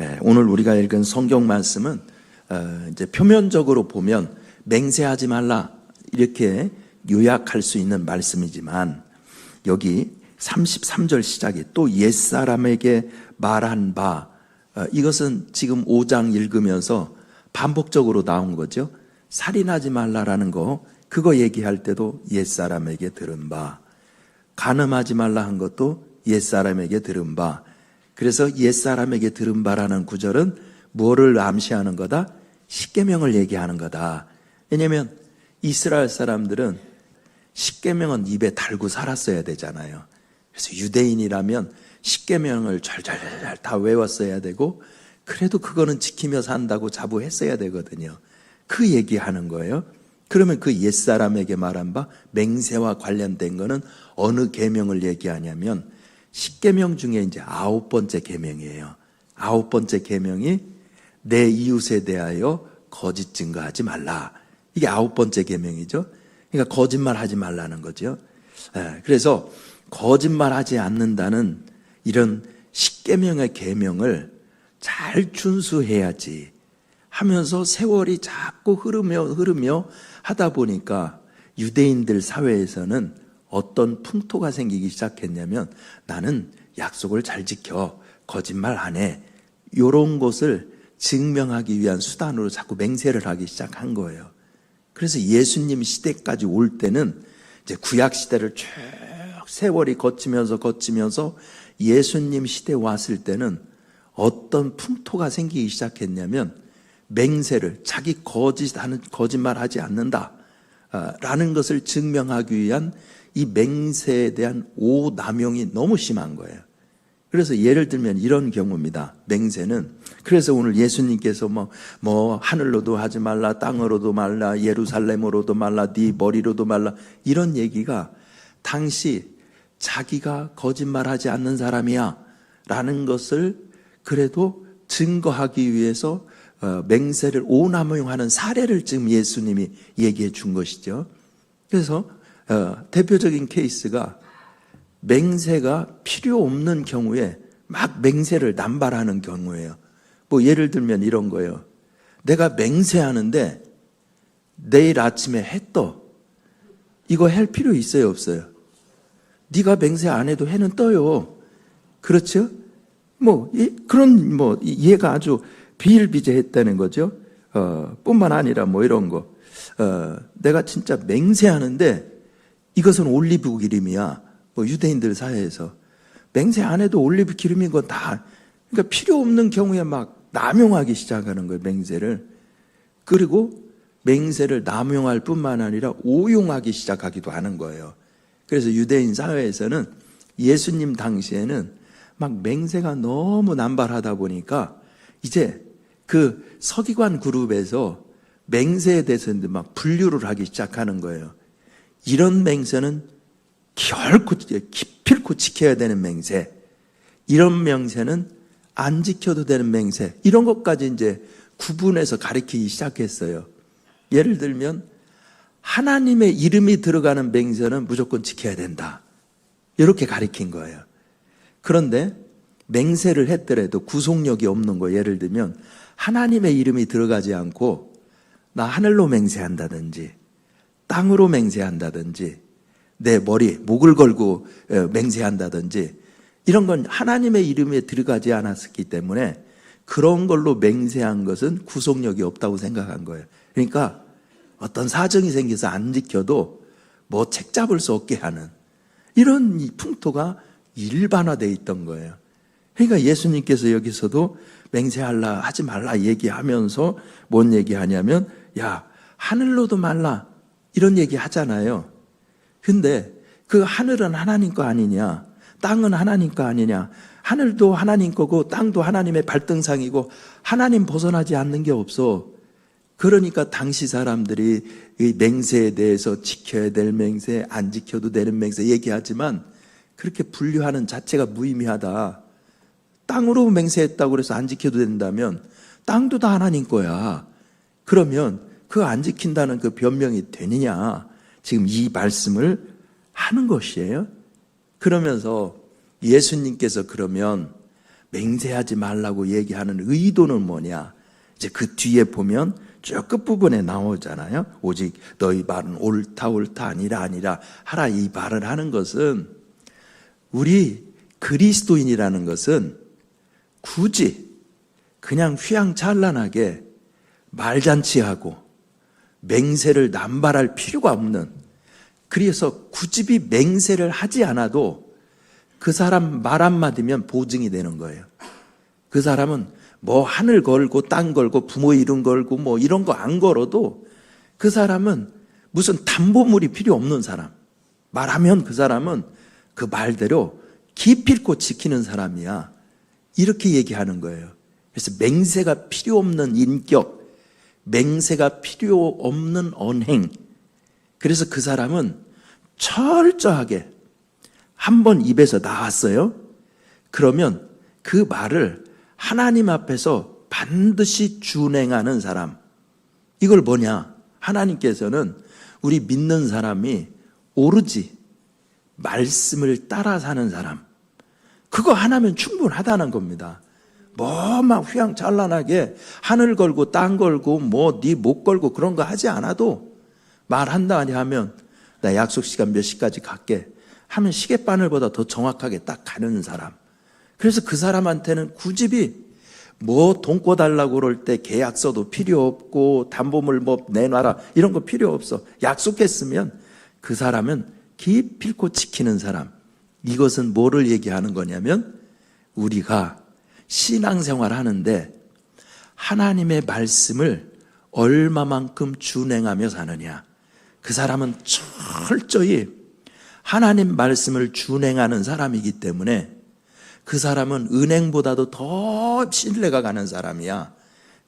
예, 오늘 우리가 읽은 성경 말씀은 어, 이제 표면적으로 보면 맹세하지 말라 이렇게 요약할 수 있는 말씀이지만 여기 33절 시작에 또 옛사람에게 말한 바 어, 이것은 지금 5장 읽으면서 반복적으로 나온 거죠. 살인하지 말라라는 거 그거 얘기할 때도 옛사람에게 들은 바 간음하지 말라 한 것도 옛사람에게 들은 바 그래서 옛사람에게 들은 바라는 구절은 뭐를 암시하는 거다? 십계명을 얘기하는 거다. 왜냐하면 이스라엘 사람들은 십계명은 입에 달고 살았어야 되잖아요. 그래서 유대인이라면 십계명을 잘잘 다 외웠어야 되고 그래도 그거는 지키며 산다고 자부했어야 되거든요. 그 얘기하는 거예요. 그러면 그 옛사람에게 말한 바 맹세와 관련된 거는 어느 계명을 얘기하냐면 십계명 중에 이제 아홉 번째 계명이에요. 아홉 번째 계명이 내 이웃에 대하여 거짓 증거하지 말라. 이게 아홉 번째 계명이죠. 그러니까 거짓말 하지 말라는 거죠. 예, 그래서 거짓말하지 않는다는 이런 십계명의 계명을 잘 준수해야지 하면서 세월이 자꾸 흐르며 흐르며 하다 보니까 유대인들 사회에서는 어떤 풍토가 생기기 시작했냐면 나는 약속을 잘 지켜 거짓말 안 해. 요런 것을 증명하기 위한 수단으로 자꾸 맹세를 하기 시작한 거예요. 그래서 예수님 시대까지 올 때는 이제 구약 시대를 쭉 세월이 거치면서 거치면서 예수님 시대 왔을 때는 어떤 풍토가 생기기 시작했냐면 맹세를 자기 거짓하는 거짓말 하지 않는다. 라는 것을 증명하기 위한 이 맹세에 대한 오남용이 너무 심한 거예요. 그래서 예를 들면 이런 경우입니다. 맹세는 그래서 오늘 예수님께서 뭐, 뭐 하늘로도 하지 말라, 땅으로도 말라, 예루살렘으로도 말라, 네 머리로도 말라 이런 얘기가 당시 자기가 거짓말하지 않는 사람이야 라는 것을 그래도 증거하기 위해서 어, 맹세를 오남용하는 사례를 지금 예수님이 얘기해 준 것이죠. 그래서 어, 대표적인 케이스가 맹세가 필요 없는 경우에 막 맹세를 남발하는 경우예요. 뭐 예를 들면 이런 거예요. 내가 맹세하는데 내일 아침에 해 떠. 이거 할 필요 있어요, 없어요? 네가 맹세 안 해도 해는 떠요. 그렇죠? 뭐 그런 뭐 얘가 아주 비일비재했다는 거죠. 어, 뿐만 아니라 뭐 이런 거. 어, 내가 진짜 맹세하는데 이것은 올리브 기름이야. 뭐 유대인들 사회에서 맹세 안 해도 올리브 기름인 건 다 그러니까 필요 없는 경우에 막 남용하기 시작하는 거예요. 맹세를 그리고 맹세를 남용할 뿐만 아니라 오용하기 시작하기도 하는 거예요. 그래서 유대인 사회에서는 예수님 당시에는 막 맹세가 너무 남발하다 보니까 이제 그 서기관 그룹에서 맹세에 대해서 막 분류를 하기 시작하는 거예요. 이런 맹세는 결코 기필코 지켜야 되는 맹세. 이런 맹세는 안 지켜도 되는 맹세. 이런 것까지 이제 구분해서 가리키기 시작했어요. 예를 들면 하나님의 이름이 들어가는 맹세는 무조건 지켜야 된다. 이렇게 가리킨 거예요. 그런데 맹세를 했더라도 구속력이 없는 거 예를 들면 하나님의 이름이 들어가지 않고 나 하늘로 맹세한다든지 땅으로 맹세한다든지 내 머리 목을 걸고 어, 맹세한다든지 이런 건 하나님의 이름에 들어가지 않았기 때문에 그런 걸로 맹세한 것은 구속력이 없다고 생각한 거예요. 그러니까 어떤 사정이 생겨서 안 지켜도 뭐 책 잡을 수 없게 하는 이런 풍토가 일반화되어 있던 거예요. 그러니까 예수님께서 여기서도 맹세할라 하지 말라 얘기하면서 뭔 얘기하냐면 야 하늘로도 말라 이런 얘기 하잖아요. 근데 그 하늘은 하나님 거 아니냐? 땅은 하나님 거 아니냐? 하늘도 하나님 거고 땅도 하나님의 발등상이고 하나님 벗어나지 않는 게 없어. 그러니까 당시 사람들이 이 맹세에 대해서 지켜야 될 맹세, 안 지켜도 되는 맹세 얘기하지만 그렇게 분류하는 자체가 무의미하다. 땅으로 맹세했다고 그래서 안 지켜도 된다면 땅도 다 하나님 거야. 그러면 그 안 지킨다는 그 변명이 되느냐? 지금 이 말씀을 하는 것이에요. 그러면서 예수님께서 그러면 맹세하지 말라고 얘기하는 의도는 뭐냐? 이제 그 뒤에 보면 쭉 끝부분에 나오잖아요. 오직 너희 말은 옳다 옳다 아니라 아니라 하라 이 말을 하는 것은 우리 그리스도인이라는 것은 굳이 그냥 휘황찬란하게 말잔치하고 맹세를 남발할 필요가 없는 그래서 굳이 맹세를 하지 않아도 그 사람 말 한마디면 보증이 되는 거예요. 그 사람은 뭐 하늘 걸고 땅 걸고 부모 이름 걸고 뭐 이런 거 안 걸어도 그 사람은 무슨 담보물이 필요 없는 사람. 말하면 그 사람은 그 말대로 기필코 지키는 사람이야. 이렇게 얘기하는 거예요. 그래서 맹세가 필요 없는 인격, 맹세가 필요 없는 언행. 그래서 그 사람은 철저하게 한 번 입에서 나왔어요. 그러면 그 말을 하나님 앞에서 반드시 준행하는 사람. 이걸 뭐냐? 하나님께서는 우리 믿는 사람이 오르지 말씀을 따라 사는 사람. 그거 하나면 충분하다는 겁니다. 뭐막 휘황찬란하게 하늘 걸고 땅 걸고 뭐 네 목 걸고 그런 거 하지 않아도 말한다 하면 나 약속 시간 몇 시까지 갈게 하면 시계바늘보다 더 정확하게 딱 가는 사람. 그래서 그 사람한테는 구집이 뭐 돈 꿔달라고 그럴 때 계약서도 필요 없고 담보물 뭐 내놔라 이런 거 필요 없어. 약속했으면 그 사람은 기필코 지키는 사람. 이것은 뭐를 얘기하는 거냐면 우리가 신앙생활 하는데 하나님의 말씀을 얼마만큼 준행하며 사느냐. 그 사람은 철저히 하나님 말씀을 준행하는 사람이기 때문에 그 사람은 은행보다도 더 신뢰가 가는 사람이야.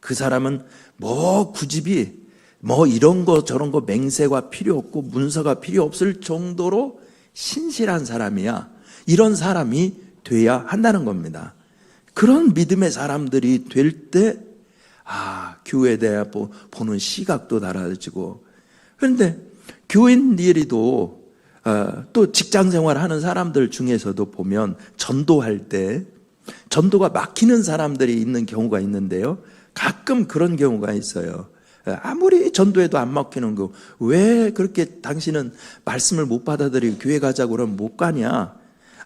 그 사람은 뭐 구집이 뭐 이런 거 저런 거 맹세가 필요 없고 문서가 필요 없을 정도로 신실한 사람이야. 이런 사람이 돼야 한다는 겁니다. 그런 믿음의 사람들이 될 때, 아, 교회에 대해 보는 시각도 달라지고. 그런데 교인들이도 어, 또 직장 생활 하는 사람들 중에서도 보면 전도할 때 전도가 막히는 사람들이 있는 경우가 있는데요. 가끔 그런 경우가 있어요. 아무리 전도해도 안 막히는 거. 왜 그렇게 당신은 말씀을 못 받아들이고 교회 가자고 그러면 못 가냐?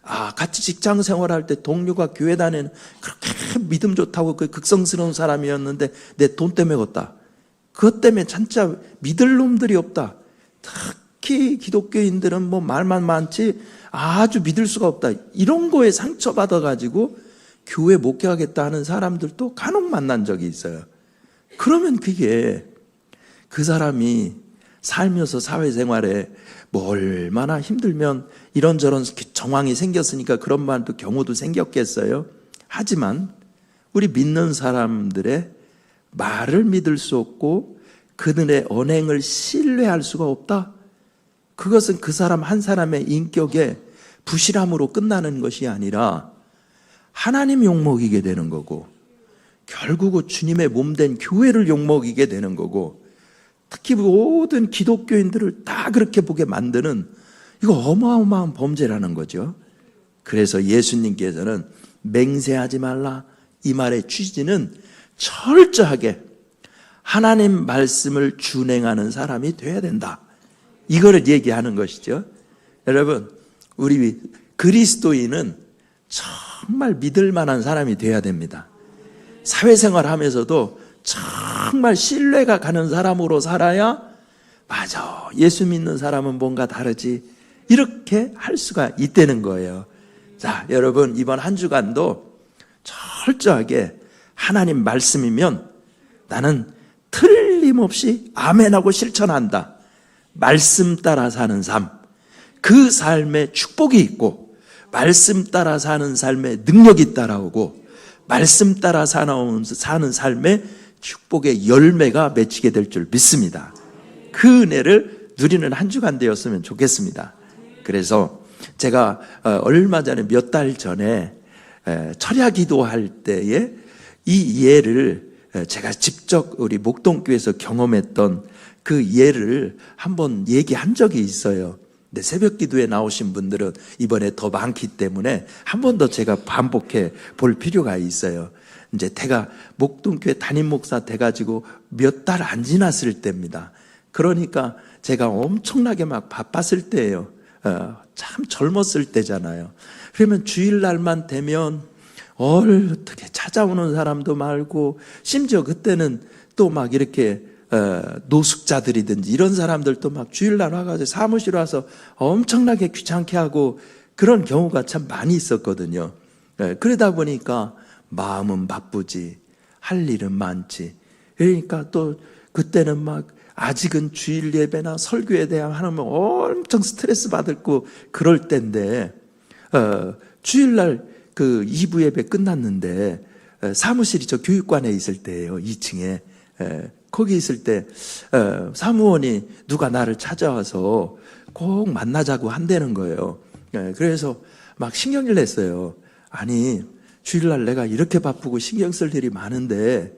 아, 같이 직장 생활할 때 동료가 교회 다니는 그렇게 믿음 좋다고 그 극성스러운 사람이었는데 내 돈 때문에 걷다. 그것 때문에 진짜 믿을 놈들이 없다. 특히 기독교인들은 뭐 말만 많지 아주 믿을 수가 없다. 이런 거에 상처받아가지고 교회 못 가겠다 하는 사람들도 간혹 만난 적이 있어요. 그러면 그게 그 사람이 살면서 사회생활에 뭐 얼마나 힘들면 이런저런 정황이 생겼으니까 그런 말도 경우도 생겼겠어요. 하지만 우리 믿는 사람들의 말을 믿을 수 없고 그들의 언행을 신뢰할 수가 없다. 그것은 그 사람 한 사람의 인격에 부실함으로 끝나는 것이 아니라 하나님 욕먹이게 되는 거고 결국은 주님의 몸 된 교회를 욕먹이게 되는 거고 특히 모든 기독교인들을 다 그렇게 보게 만드는 이거 어마어마한 범죄라는 거죠. 그래서 예수님께서는 맹세하지 말라 이 말의 취지는 철저하게 하나님 말씀을 준행하는 사람이 돼야 된다. 이거를 얘기하는 것이죠. 여러분, 우리 그리스도인은 정말 믿을 만한 사람이 돼야 됩니다. 사회생활 하면서도 정말 신뢰가 가는 사람으로 살아야 맞아. 예수 믿는 사람은 뭔가 다르지. 이렇게 할 수가 있다는 거예요. 자, 여러분, 이번 한 주간도 철저하게 하나님 말씀이면 나는 틀림없이 아멘하고 실천한다. 말씀 따라 사는 삶. 그 삶에 축복이 있고, 말씀 따라 사는 삶에 능력이 따라오고, 말씀 따라 사는 삶에 축복의 열매가 맺히게 될 줄 믿습니다. 그 은혜를 누리는 한 주간 되었으면 좋겠습니다. 그래서 제가 어, 얼마 전에 몇 달 전에 철야 기도할 때에 이 예를 제가 직접 우리 목동교에서 경험했던 그 예를 한번 얘기한 적이 있어요. 근데 새벽 기도에 나오신 분들은 이번에 더 많기 때문에 한 번 더 제가 반복해 볼 필요가 있어요. 이제 태가 목동교회 담임 목사 돼 가지고 몇 달 안 지났을 때입니다. 그러니까 제가 엄청나게 막 바빴을 때예요. 어, 참 젊었을 때잖아요. 그러면 주일날만 되면 어떻게 찾아오는 사람도 많고 심지어 그때는 또 막 이렇게 어, 노숙자들이든지 이런 사람들도 막 주일날 와가지고 사무실 와서 엄청나게 귀찮게 하고 그런 경우가 참 많이 있었거든요. 예, 그러다 보니까 마음은 바쁘지 할 일은 많지. 그러니까 또 그때는 막 아직은 주일 예배나 설교에 대한 하나면 엄청 스트레스 받을고 그럴 때인데 어, 주일날 그 2부 예배 끝났는데 에, 사무실이 저 교육관에 있을 때예요. 2층에 에, 거기 있을 때 어, 사무원이 누가 나를 찾아와서 꼭 만나자고 한다는 거예요. 에, 그래서 막 신경을 냈어요. 아니 주일날 내가 이렇게 바쁘고 신경 쓸 일이 많은데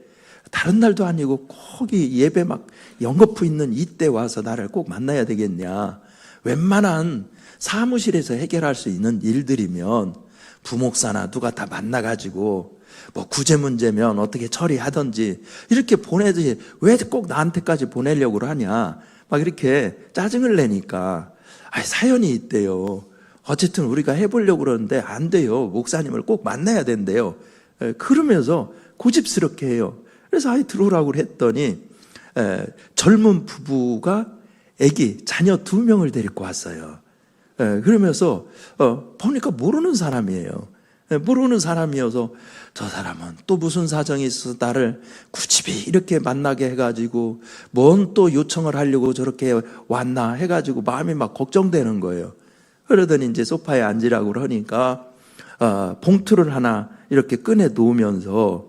다른 날도 아니고 거기 예배 막 연거푸 있는 이때 와서 나를 꼭 만나야 되겠냐. 웬만한 사무실에서 해결할 수 있는 일들이면 부목사나 누가 다 만나가지고 뭐 구제 문제면 어떻게 처리하든지 이렇게 보내지 왜꼭 나한테까지 보내려고 하냐. 막 이렇게 짜증을 내니까 아 사연이 있대요. 어쨌든 우리가 해보려고 그러는데 안 돼요. 목사님을 꼭 만나야 된대요. 에, 그러면서 고집스럽게 해요. 그래서 아이 들어오라고 했더니 에, 젊은 부부가 아기 자녀 두 명을 데리고 왔어요. 에, 그러면서 어, 보니까 모르는 사람이에요. 에, 모르는 사람이어서 저 사람은 또 무슨 사정이 있어서 나를 굳이 이렇게 만나게 해가지고 뭔 또 요청을 하려고 저렇게 왔나 해가지고 마음이 막 걱정되는 거예요. 그러더니 이제 소파에 앉으라고 그러니까 어, 봉투를 하나 이렇게 꺼내 놓으면서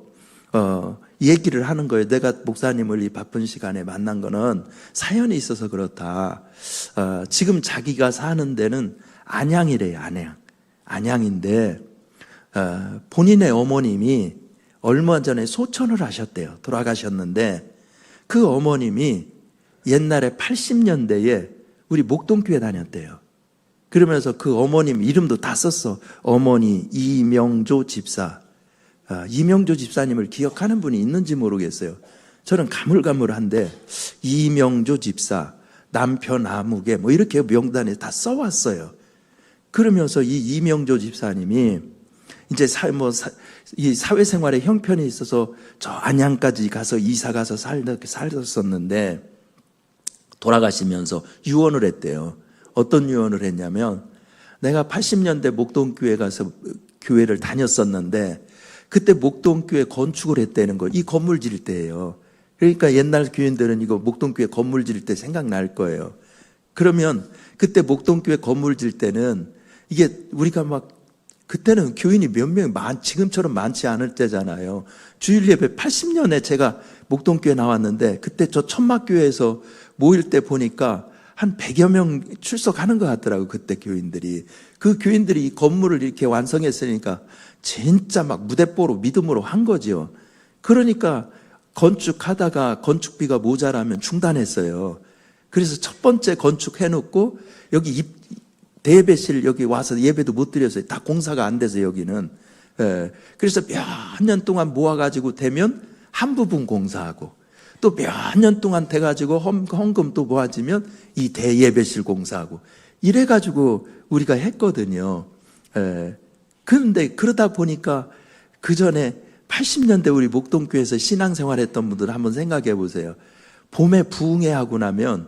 어, 얘기를 하는 거예요. 내가 목사님을 이 바쁜 시간에 만난 거는 사연이 있어서 그렇다. 어, 지금 자기가 사는 데는 안양이래요. 안양. 안양인데 어, 본인의 어머님이 얼마 전에 소천을 하셨대요. 돌아가셨는데 그 어머님이 옛날에 80년대에 우리 목동교회 다녔대요. 그러면서 그 어머님 이름도 다 썼어. 어머니 이명조 집사. 아, 이명조 집사님을 기억하는 분이 있는지 모르겠어요. 저는 가물가물한데 이명조 집사, 남편 아무개 뭐 이렇게 명단에 다 써왔어요. 그러면서 이 이명조 집사님이 이제 사, 뭐, 사, 이 사회생활에 형편이 있어서 저 안양까지 가서 이사 가서 살, 살았었는데 돌아가시면서 유언을 했대요. 어떤 유언을 했냐면 내가 80년대 목동교회 가서 교회를 다녔었는데 그때 목동교회 건축을 했다는 거. 이 건물 지을 때예요. 그러니까 옛날 교인들은 이거 목동교회 건물 지을 때 생각날 거예요. 그러면 그때 목동교회 건물 지을 때는 이게 우리가 막 그때는 교인이 몇 명, 많, 지금처럼 많지 않을 때잖아요. 주일 예배 80년에 제가 목동교회 나왔는데 그때 저 천막교회에서 모일 때 보니까 한 100여 명 출석하는 것 같더라고, 그때 교인들이. 그 교인들이 이 건물을 이렇게 완성했으니까 진짜 막 무대뽀로 믿음으로 한 거지요. 그러니까 건축하다가 건축비가 모자라면 중단했어요. 그래서 첫 번째 건축해놓고 여기 입, 대배실 여기 와서 예배도 못 드렸어요. 다 공사가 안 돼서 여기는. 예. 그래서 몇 년 동안 모아가지고 되면 한 부분 공사하고 또 몇 년 동안 돼가지고 헌, 헌금 또 모아지면 이 대예배실 공사하고 이래가지고 우리가 했거든요. 예. 그런데 그러다 보니까 그 전에 80년대 우리 목동교회에서 신앙생활 했던 분들 한번 생각해 보세요. 봄에 부흥회 하고 나면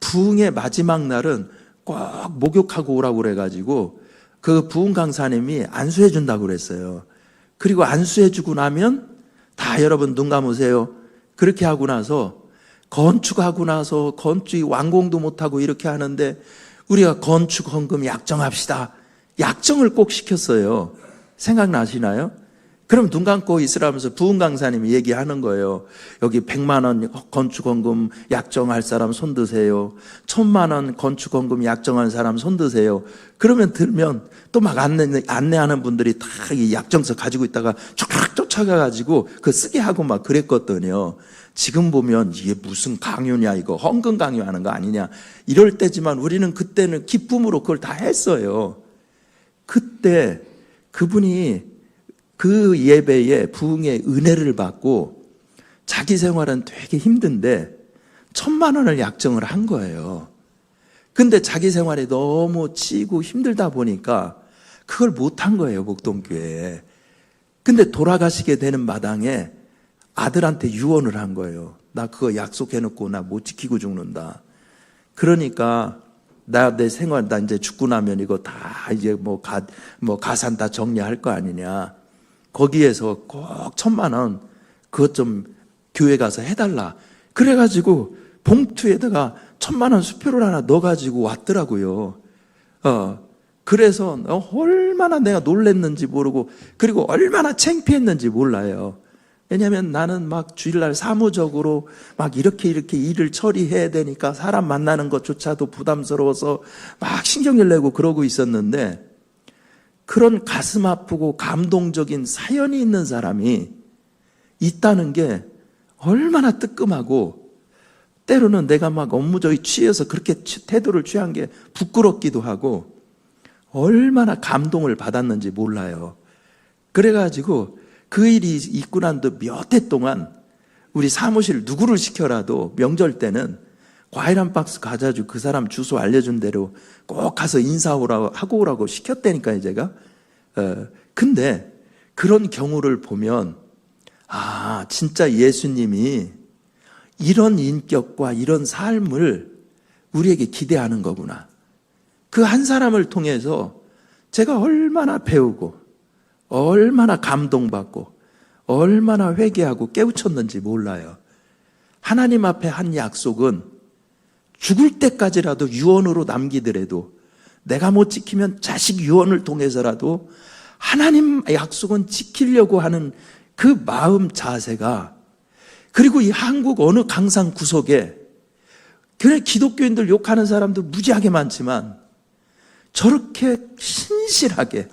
부흥회 마지막 날은 꼭 목욕하고 오라고 그래가지고 그 부흥 강사님이 안수해 준다고 그랬어요. 그리고 안수해 주고 나면 다 여러분 눈 감으세요. 그렇게 하고 나서 건축하고 나서 건축이 완공도 못하고 이렇게 하는데 우리가 건축 헌금 약정합시다. 약정을 꼭 시켰어요. 생각나시나요? 그럼 눈 감고 있으라면서 부흥 강사님이 얘기하는 거예요. 여기 100만 원 건축원금 약정할 사람 손 드세요. 1000만 원 건축원금 약정한 사람 손 드세요. 그러면 들면 또 막 안내, 안내하는 분들이 다 이 약정서 가지고 있다가 쫙 쫓아가 가지고 그 쓰게 하고 막 그랬거든요. 지금 보면 이게 무슨 강요냐 이거 헌금 강요하는 거 아니냐 이럴 때지만 우리는 그때는 기쁨으로 그걸 다 했어요. 그때 그분이 그 예배에 부흥의 은혜를 받고 자기 생활은 되게 힘든데 천만 원을 약정을 한 거예요. 근데 자기 생활이 너무 치고 힘들다 보니까 그걸 못한 거예요, 목동교회에. 근데 돌아가시게 되는 마당에 아들한테 유언을 한 거예요. 나 그거 약속해놓고 나 못 지키고 죽는다. 그러니까 나 내 생활 나 이제 죽고 나면 이거 다 이제 뭐 가 뭐 가산 다 정리할 거 아니냐. 거기에서 꼭 천만 원 그것 좀 교회 가서 해달라. 그래가지고 봉투에다가 천만 원 수표를 하나 넣어가지고 왔더라고요. 어 그래서 얼마나 내가 놀랬는지 모르고 그리고 얼마나 창피했는지 몰라요. 왜냐하면 나는 막 주일날 사무적으로 막 이렇게 이렇게 일을 처리해야 되니까 사람 만나는 것조차도 부담스러워서 막 신경을 내고 그러고 있었는데 그런 가슴 아프고 감동적인 사연이 있는 사람이 있다는 게 얼마나 뜨끔하고 때로는 내가 막 업무적이 취해서 그렇게 취- 태도를 취한 게 부끄럽기도 하고 얼마나 감동을 받았는지 몰라요. 그래가지고 그 일이 있고 난후몇해 동안 우리 사무실 누구를 시켜라도 명절 때는 과일 한 박스 가져주 그 사람 주소 알려준 대로 꼭 가서 인사하고 하고 오라고 시켰다니까요, 제가. 어, 근데 그런 경우를 보면 아, 진짜 예수님이 이런 인격과 이런 삶을 우리에게 기대하는 거구나. 그 한 사람을 통해서 제가 얼마나 배우고 얼마나 감동받고 얼마나 회개하고 깨우쳤는지 몰라요. 하나님 앞에 한 약속은 죽을 때까지라도 유언으로 남기더라도 내가 못 지키면 자식 유언을 통해서라도 하나님 약속은 지키려고 하는 그 마음 자세가 그리고 이 한국 어느 강상 구석에 그래 기독교인들 욕하는 사람도 무지하게 많지만 저렇게 신실하게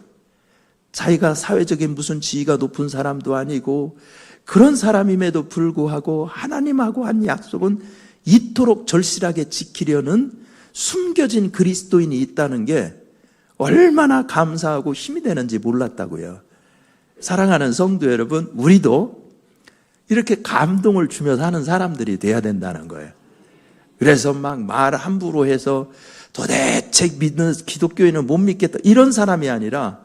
자기가 사회적인 무슨 지위가 높은 사람도 아니고 그런 사람임에도 불구하고 하나님하고 한 약속은 이토록 절실하게 지키려는 숨겨진 그리스도인이 있다는 게 얼마나 감사하고 힘이 되는지 몰랐다고요. 사랑하는 성도 여러분, 우리도 이렇게 감동을 주면서 하는 사람들이 돼야 된다는 거예요. 그래서 막 말 함부로 해서 도대체 믿는 기독교인은 못 믿겠다. 이런 사람이 아니라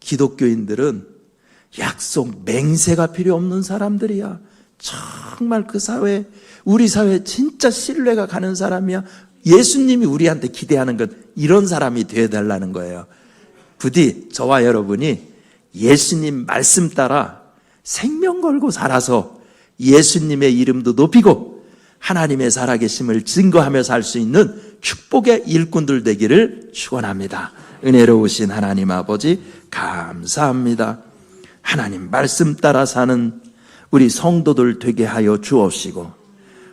기독교인들은 약속, 맹세가 필요 없는 사람들이야. 정말 그 사회, 우리 사회 진짜 신뢰가 가는 사람이야. 예수님이 우리한테 기대하는 건 이런 사람이 되어달라는 거예요. 부디 저와 여러분이 예수님 말씀 따라 생명 걸고 살아서 예수님의 이름도 높이고 하나님의 살아계심을 증거하며 살 수 있는 축복의 일꾼들 되기를 축원합니다. 은혜로우신 하나님 아버지 감사합니다. 하나님 말씀 따라 사는 우리 성도들 되게 하여 주옵시고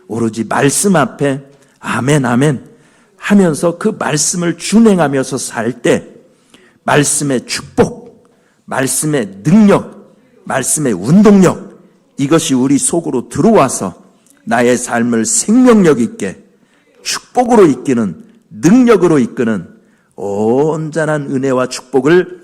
오로지 말씀 앞에 아멘 아멘 하면서 그 말씀을 준행하면서 살 때 말씀의 축복, 말씀의 능력, 말씀의 운동력 이것이 우리 속으로 들어와서 나의 삶을 생명력 있게 축복으로 이끄는 능력으로 이끄는 온전한 은혜와 축복을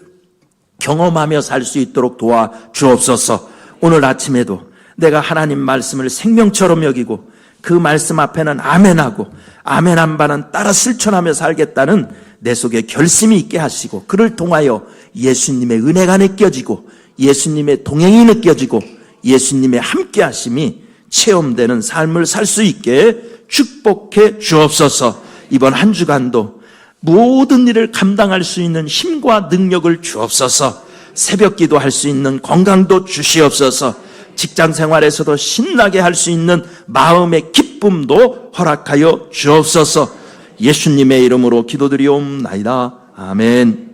경험하며 살 수 있도록 도와 주옵소서. 오늘 아침에도 내가 하나님 말씀을 생명처럼 여기고 그 말씀 앞에는 아멘하고 아멘 한 바는 따라 실천하며 살겠다는 내 속에 결심이 있게 하시고 그를 통하여 예수님의 은혜가 느껴지고 예수님의 동행이 느껴지고 예수님의 함께 하심이 체험되는 삶을 살 수 있게 축복해 주옵소서. 이번 한 주간도 모든 일을 감당할 수 있는 힘과 능력을 주옵소서. 새벽 기도할 수 있는 건강도 주시옵소서. 직장 생활에서도 신나게 할 수 있는 마음의 기쁨도 허락하여 주옵소서. 예수님의 이름으로 기도드리옵나이다. 아멘.